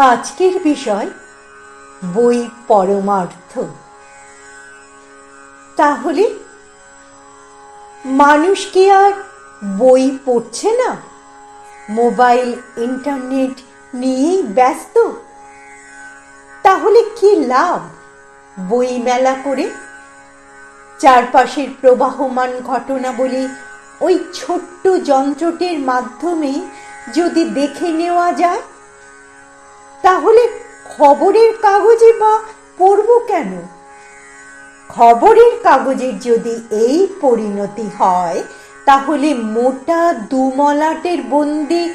আজকের বিষয় বই পরমার্থ। তাহলে মানুষ কি আর বই পড়ছে না? মোবাইল, ইন্টারনেট নিয়েই ব্যস্ত? তাহলে কি লাভ বই মেলা করে? চারপাশের প্রবাহমান ঘটনাবলী ওই ছোট্ট যন্ত্রটির মাধ্যমে যদি দেখে নেওয়া যায়? তাহলে খবরের কাগজে বা পড়ব কেন? খবরের কাগজের যদি এই পরিণতি হয়, তাহলে মোটা দুমলাটের বন্দি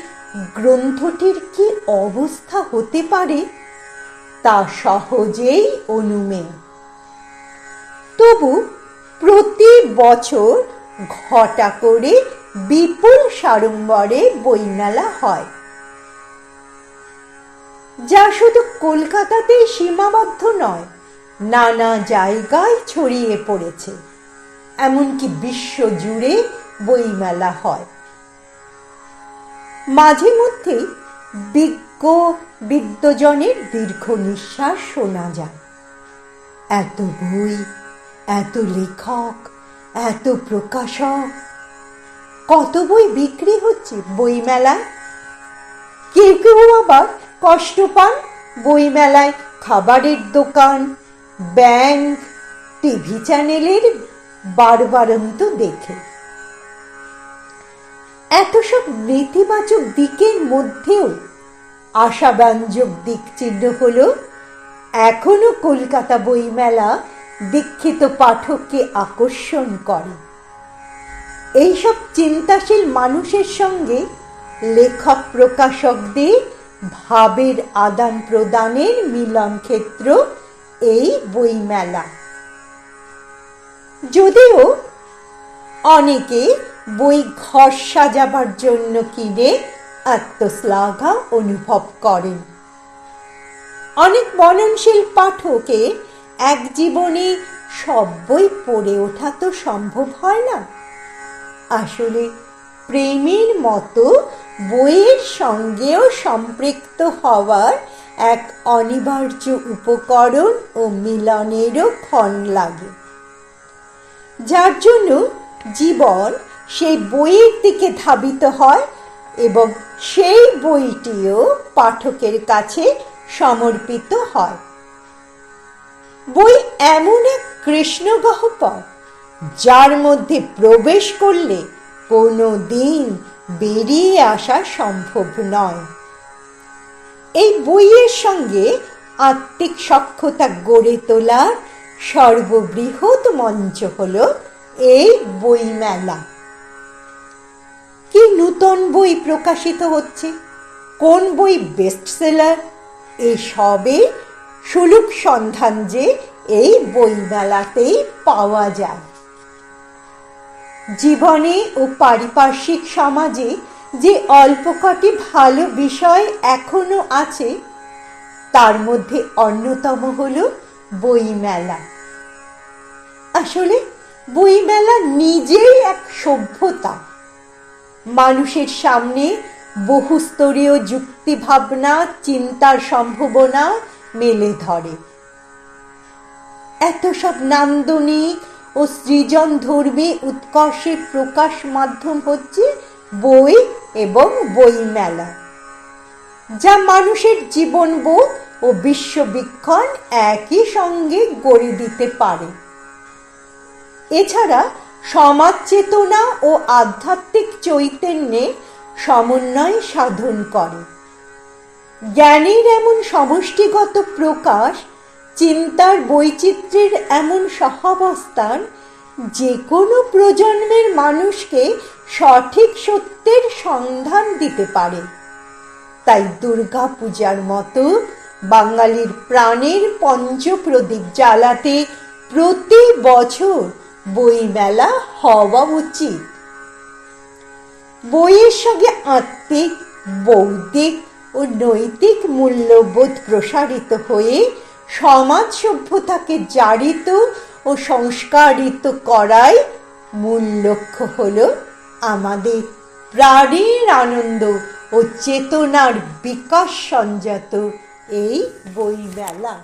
গ্রন্থটির কি অবস্থা হতে পারে? তা সহজেই অনুমেয় তবু প্রতি বছর ঘটা করে বিপুল সাড়ম্বরে বইমেলা হয়। যা শুধু কলকাতাতেই সীমাবদ্ধ নয়, নানা জায়গায় ছড়িয়ে পড়েছে। এমনকি বিশ্ব জুড়ে বইমেলা হয়। মাঝে মধ্যে বিজ্ঞ বিদ্যজনের দীর্ঘ নিঃশ্বাস শোনা যায়। এত বই, এত লেখক, এত প্রকাশক, কত বই বিক্রি হচ্ছে বইমেলায়? কেউ কেউ আবার কষ্ট পান? বইমেলায় খাবারের দোকান, ব্যাংক, টিভি চ্যানেলের বারবারন্ত দেখে। এত সব নেতিবাচক দিকের মধ্যেও আশাব্যঞ্জক দিক চিহ্ন হল, এখনও কলকাতা বইমেলা দীক্ষিত পাঠককে আকর্ষণ করে। এইসব চিন্তাশীল মানুষের সঙ্গে লেখক প্রকাশকদের ভাবের আদান প্রদানের মিলন ক্ষেত্র এই বইমেলা। যদিও অনেকে বই ঘর সাজাবার জন্য কিনে আত্মশ্লাঘা অনুভব করেন। অনেক মননশীল পাঠকে এক জীবনে সব বই পড়ে ওঠা তো সম্ভব হয় না। আসলে প্রেমের মতো বইয়ের সঙ্গেও সম্পৃক্ত হওয়ার এক অনিবার্য উপকরণ ও মিলনেরও ক্ষণ লাগে। যার জন্য জীবন সেই বইয়ের দিকে ধাবিত হয় এবং সেই বইটিও পাঠকের কাছে সমর্পিত হয়। বই এমন এক কৃষ্ণ গহ্বর, যার মধ্যে প্রবেশ করলে কোনো দিন বেরিয়ে আসা সম্ভব নয়। এই বইয়ের সঙ্গে আত্মিক সক্ষতা গড়ে তোলার সর্ববৃহৎ মঞ্চ হল এই বইমেলা। কি নূতন বই প্রকাশিত হচ্ছে? কোন বই বেস্ট সেলার এসবে সুলুক সন্ধান যে এই বইমেলাতেই পাওয়া যায়। জীবনে ও পারিপার্শ্বিক সমাজে যে অল্প কটি ভালো বিষয় এখনও আছে, তার মধ্যে অন্যতম হল বইমেলা। আসলে বইমেলা নিজেই এক সভ্যতা। মানুষের সামনে বহুস্তরীয় যুক্তিভাবনা, চিন্তার সম্ভাবনা মেলে ধরে। এত সব নান্দনিক ও সৃজন ধর্মী উৎকর্ষের প্রকাশ মাধ্যম হচ্ছে বই এবং বইমেলা, যা মানুষের জীবনবোধ ও বিশ্ববীক্ষণ একই সঙ্গে গড়ে দিতে পারে। এছাড়া সমাজ চেতনা ও আধ্যাত্মিক চৈতন্যে সমন্বয় সাধন করে। জ্ঞানের এমন সমষ্টিগত প্রকাশ চিন্তার বৈচিত্র্যের এমন সহাবস্থান যে কোনো প্রজন্মের মানুষকে সঠিক সত্যের সন্ধান দিতে পারে। তাই দুর্গা পূজার মতো বাঙালির প্রাণের পঞ্চপ্রদীপ জ্বালাতে প্রতি বছর বইমেলা হওয়া উচিত। বইয়ের সঙ্গে আত্মিক, বৌদ্ধিক ও নৈতিক মূল্যবোধ প্রসারিত হয়ে সমাজ সভ্যতাকে জারিত ও সংস্কারিত করাই মূল লক্ষ্য হল আমাদের প্রাণের আনন্দ ও চেতনার বিকাশ সঞ্জাত এই বইমেলা।